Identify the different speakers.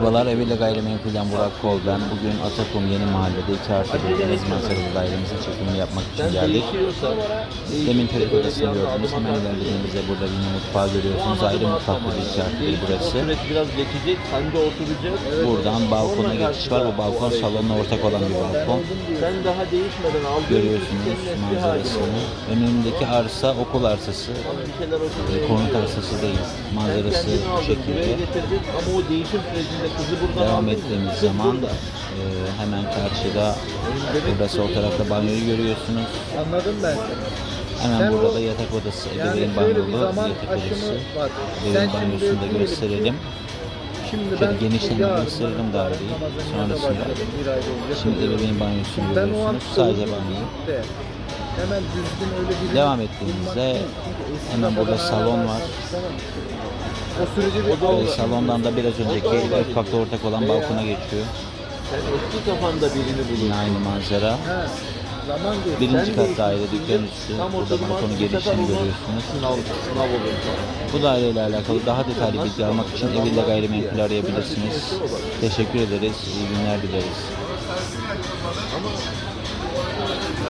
Speaker 1: Merhabalar, Eviyle Gayrimenkul'den Burak Kol ben. Bugün Atakum Yeni Mahalle'de 2 artı 1 deniz manzaralı dairemizin çekimini yapmak için geldik. Demin çocuk odasını gördünüz. Hemen ilerlediğimizde burada bir mutfağı görüyorsunuz. Ayrı mutfaklı bir 2 artı 1 burası.
Speaker 2: Biraz geçecek, kanca oturacak.
Speaker 1: Buradan balkona geçiş var. Bu balkon salonla ortak olan bir balkon.
Speaker 2: Sen daha değişmeden aldığın
Speaker 1: Görüyorsunuz manzarasını. Önündeki arsa okul arsası. Konut arsası değil.
Speaker 2: Sen
Speaker 1: Manzarası bu
Speaker 2: aldın,
Speaker 1: şekilde.
Speaker 2: ama o değişim sürecinde
Speaker 1: Devam ettiğimiz zaman e, hemen karşıda burada sol tarafta banyoyu görüyorsunuz.
Speaker 3: Anladım ben.
Speaker 1: Hemen
Speaker 3: Sen
Speaker 1: burada da yatak odası, ebeveyn banyolu yatak odası. Ebeveyn banyosunu da gösterelim.
Speaker 3: Şimdi
Speaker 1: Şöyle
Speaker 3: yarın
Speaker 1: gösterelim daireyi. Sonrasında Şimdi ebeveyn banyosunu görüyorsunuz. Sadece
Speaker 3: oğlum
Speaker 1: banyo.
Speaker 3: de Hemen düzgün öyle bir
Speaker 1: Devam ettiğimizde hemen burada salon var.
Speaker 3: O süreci bir
Speaker 1: Ve salondan da biraz önceki mutfakla ortak olan balkona geçiyor.
Speaker 2: Sen eski kafanda birini
Speaker 1: Yine
Speaker 2: bulursun.
Speaker 1: aynı manzara.
Speaker 3: Zaman geçti.
Speaker 1: Birinci kat daire dükkan üstü.
Speaker 2: Tam
Speaker 1: Burada
Speaker 2: oturma,
Speaker 1: balkonun
Speaker 2: sefer
Speaker 1: gelişini görüyorsunuz.
Speaker 2: Sınav, sınav olur.
Speaker 1: Bu daireyle alakalı daha detaylı bilgi almak için Evil'le Gayrimenkul arayabilirsiniz. Teşekkür ederiz. İyi günler dileriz.
Speaker 2: Ama